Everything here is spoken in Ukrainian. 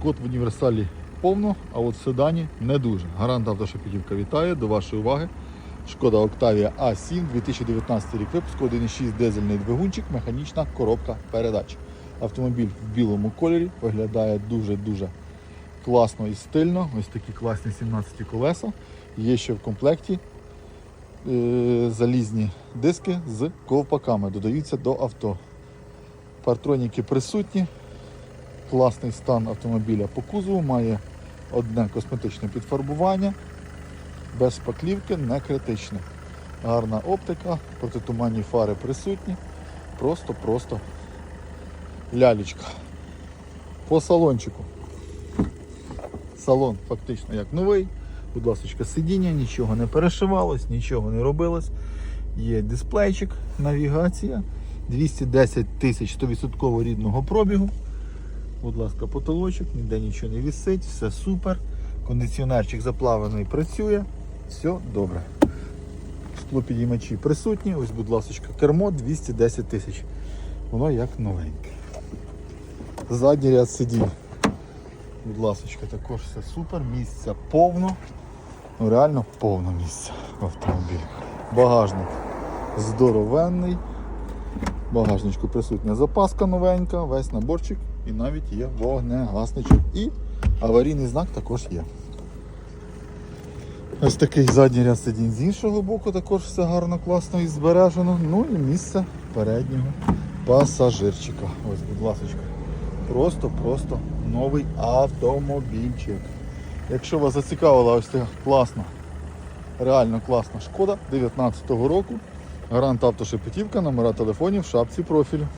Шкод в універсалі повно, а от в седані не дуже. Гарант автошепетівка вітає до вашої уваги. Шкода Octavia A7, 2019 рік випуску, 1,6 дизельний двигунчик, механічна коробка передач. Автомобіль в білому кольорі виглядає дуже-дуже класно і стильно. Ось такі класні 17 колеса. Є ще в комплекті е, залізні диски з ковпаками, додаються до авто. Партроніки присутні. Класний стан автомобіля по кузову, має одне косметичне підфарбування, без шпаклівки, не критичне. Гарна оптика, протитуманні фари присутні. Просто-просто лялечка. По салончику. Салон фактично як новий. Будь ласка, сидіння, нічого не перешивалось, нічого не робилось. Є дисплейчик, навігація, 210 тисяч 100% рідного пробігу. Будь ласка, потолочок, ніде нічого не висить, все супер. Кондиціонерчик заплавлений працює, все добре. Склопідіймачі присутні, ось, будь ласка, кермо 210 тисяч. Воно як новеньке. Задній ряд сидінь. Будь ласка, також все супер, місця повно. Ну реально повно місця в автомобілі. Багажник здоровенний. Багажничку присутня запаска новенька, весь наборчик і навіть є вогнегасничок. І аварійний знак також є. Ось такий задній ряд сидінь з іншого боку, також все гарно, класно і збережено. Ну і місце переднього пасажирчика. Ось, будь ласка. Просто-просто новий автомобільчик. Якщо вас зацікавила ось ця класна, реально класна шкода 19-го року. Гарант автошепетівка, номера телефонів шапці профілю.